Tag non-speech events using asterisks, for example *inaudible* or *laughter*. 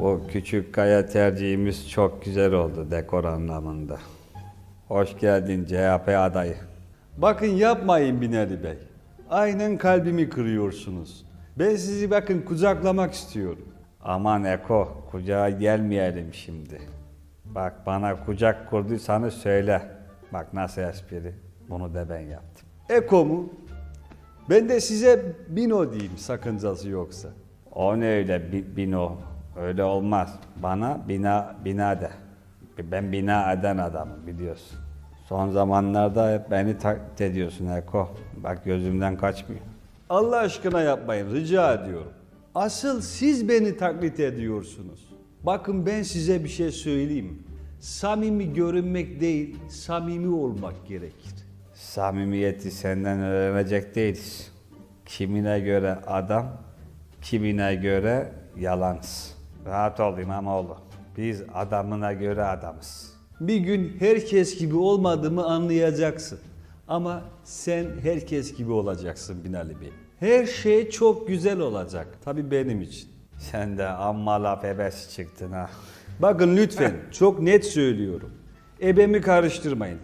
Bu küçük kaya tercihimiz çok güzel oldu dekor anlamında. Hoş geldin CHP adayı. Bakın yapmayın Binali Bey. Aynen kalbimi kırıyorsunuz. Ben sizi bakın kucaklamak istiyorum. Aman Eko, kucağa gelmeyelim şimdi. Bak bana kucak kurduysanız söyle. Bak nasıl espri. Bunu da ben yaptım. Eko mu? Ben de size Bino diyeyim sakıncası yoksa. O ne öyle bi- bino? Öyle olmaz. Bana bina bina de. Ben bina eden adamım biliyorsun. Son zamanlarda hep beni taklit ediyorsun Eko. Bak gözümden kaçmıyor. Allah aşkına yapmayın rica ediyorum. Asıl siz beni taklit ediyorsunuz. Bakın ben size bir şey söyleyeyim. Samimi görünmek değil, samimi olmak gerekir. Samimiyeti senden öğrenecek değiliz. Kimine göre adam, kimine göre yalanız. Rahat ol İmamoğlu. Biz adamına göre adamız. Bir gün herkes gibi olmadığımı anlayacaksın. Ama sen herkes gibi olacaksın Binali Bey. Her şey çok güzel olacak. Tabii benim için. Sen de amma laf ebesi çıktın ha. Bakın lütfen *laughs* çok net söylüyorum. Ebemi karıştırmayın.